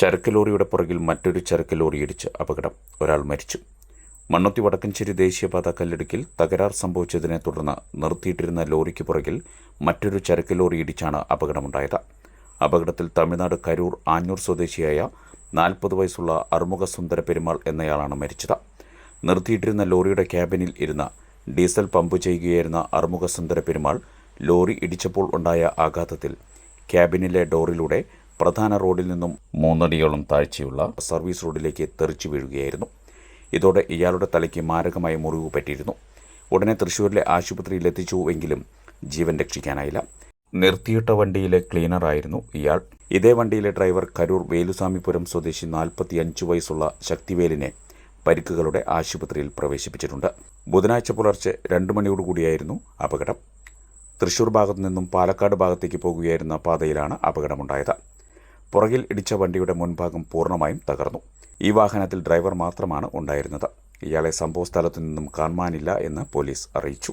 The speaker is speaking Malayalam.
ചരക്ക് ലോറിയുടെ പുറകിൽ മറ്റൊരു ചരക്ക് ലോറി ഇടിച്ച് അപകടം. ഒരാൾ മരിച്ചു. മണ്ണൊത്തി വടക്കഞ്ചേരി ദേശീയപാത കല്ലിടുക്കിൽ തകരാർ സംഭവിച്ചതിനെ തുടർന്ന് നിർത്തിയിട്ടിരുന്ന ലോറിക്ക് പുറകിൽ മറ്റൊരു ചരക്ക് ലോറി ഇടിച്ചാണ് അപകടമുണ്ടായത്. അപകടത്തിൽ തമിഴ്നാട് കരൂർ ആഞ്ഞൂർ സ്വദേശിയായ നാൽപ്പത് വയസ്സുള്ള അറുമുഖ സുന്ദര പെരുമാൾ എന്നയാളാണ് മരിച്ചത്. നിർത്തിയിട്ടിരുന്ന ലോറിയുടെ ക്യാബിനിൽ ഇരുന്ന ഡീസൽ പമ്പ് ചെയ്യുകയായിരുന്ന അറുമുഖ സുന്ദര പെരുമാൾ ലോറി ഇടിച്ചപ്പോൾ ഉണ്ടായ ആഘാതത്തിൽ ക്യാബിനിലെ ഡോറിലൂടെ പ്രധാന റോഡിൽ നിന്നും മൂന്നടിയോളം താഴ്ചയുള്ള സർവീസ് റോഡിലേക്ക് തെറിച്ചു വീഴുകയായിരുന്നു. ഇതോടെ ഇയാളുടെ തലയ്ക്ക് മാരകമായ മുറിവ് പറ്റിയിരുന്നു. ഉടനെ തൃശൂരിലെ ആശുപത്രിയിൽ എത്തിച്ചുവെങ്കിലും ജീവൻ രക്ഷിക്കാനായില്ല. നിർത്തിയിട്ട വണ്ടിയിലെ ക്ലീനറായിരുന്നു ഇയാൾ. ഇതേ വണ്ടിയിലെ ഡ്രൈവർ കരൂർ വേലുസ്വാമിപുരം സ്വദേശി നാൽപ്പത്തിയഞ്ച് വയസ്സുള്ള ശക്തിവേലിനെ പരിക്കുകളുടെ ആശുപത്രിയിൽ പ്രവേശിപ്പിച്ചിട്ടുണ്ട്. ബുധനാഴ്ച പുലർച്ചെ രണ്ട് മണിയോടുകൂടിയായിരുന്നു അപകടം. തൃശൂർ ഭാഗത്തു നിന്നും പാലക്കാട് ഭാഗത്തേക്ക് പോകുകയായിരുന്ന പാതയിലാണ് അപകടമുണ്ടായത്. പുറകിൽ ഇടിച്ച വണ്ടിയുടെ മുൻഭാഗം പൂർണമായും തകർന്നു. ഈ വാഹനത്തിൽ ഡ്രൈവർ മാത്രമാണ് ഉണ്ടായിരുന്നത്. ഇയാളെ സംഭവസ്ഥലത്തു നിന്നും കാണുവാനില്ല എന്ന് പോലീസ് അറിയിച്ചു.